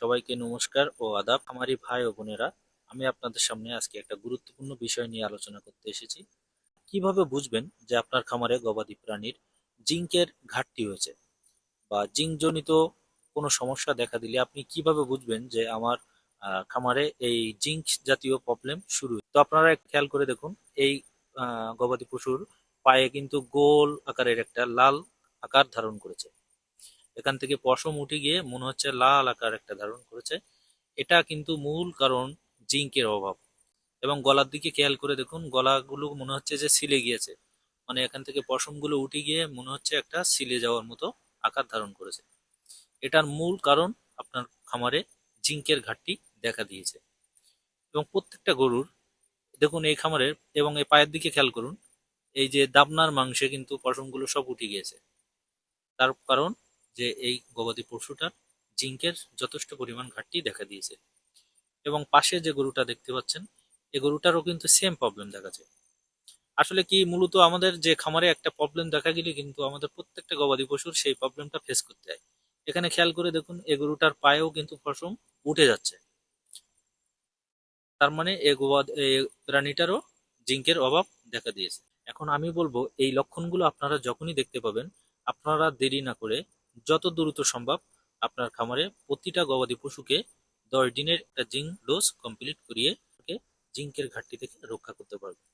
সবাইকে নমস্কার ও আদাব। আমারই ভাই ও বোনেরা, আমি আপনাদের সামনে আজকে একটা গুরুত্বপূর্ণ বিষয় নিয়ে আলোচনা করতে এসেছি। কীভাবে বুঝবেন যে আপনার খামারে গবাদি প্রাণীর জিঙ্কের ঘাটতি হয়েছে? বা জিঙ্কজনিত কোনো সমস্যা দেখা দিলে আপনি কীভাবে বুঝবেন যে আমার খামারে এই জিঙ্ক জাতীয় প্রবলেম শুরু? তো আপনারা খেয়াল করে দেখুন, এই গবাদি পশুর পায়ে কিন্তু গোল আকারের একটা লাল আকার ধারণ করেছে। এখান থেকে পশম উঠে গিয়ে মনে হচ্ছে লাল আকার একটা ধারণ করেছে। এটা কিন্তু মূল কারণ জিঙ্কের অভাব। এবং গলার দিকে খেয়াল করে দেখুন, গলাগুলো মনে হচ্ছে যে সিলে গিয়েছে। মানে এখান থেকে পশমগুলো উঠে গিয়ে মনে হচ্ছে একটা সিলে যাওয়ার মতো আকার ধারণ করেছে। এটার মূল কারণ আপনার খামারে জিঙ্কের ঘাটতি দেখা দিয়েছে। এবং প্রত্যেকটা গরুর, দেখুন এই খামারের এবং এই পায়ের দিকে খেয়াল করুন, এই যে দাবনার মাংসে কিন্তু পশমগুলো সব উঠে গিয়েছে। তার কারণ যে এই গবাদি পশুটার জিঙ্কের যথেষ্ট পরিমাণ ঘাটতি দেখা দিয়েছে। এবং পাশে যে গরুটা দেখতে পাচ্ছেন এই গরুটারও কিন্তু সেম প্রবলেম দেখাচ্ছে আসলে কি, মূলত আমাদের যে খামারে একটা প্রবলেম দেখা গেলে কিন্তু আমাদের প্রত্যেকটা গবাদি পশুর সেই প্রবলেমটা ফেস করতে হয়। এখানে খেয়াল করে দেখুন, এ গরুটার পায়েও কিন্তু পশম উঠে যাচ্ছে। তার মানে এ গবাদ- প্রাণীটারও জিঙ্কের অভাব দেখা দিয়েছে। এখন আমি বলব, এই লক্ষণগুলো আপনারা যখনই দেখতে পাবেন, আপনারা দেরি না করে যত দ্রুত সম্ভব আপনার খামারে প্রতিটা গবাদি পশুকে দশ দিনের একটা জিঙ্ক ডোজ কমপ্লিট করিয়ে জিঙ্কের ঘাটতি থেকে রক্ষা করতে পারবেন।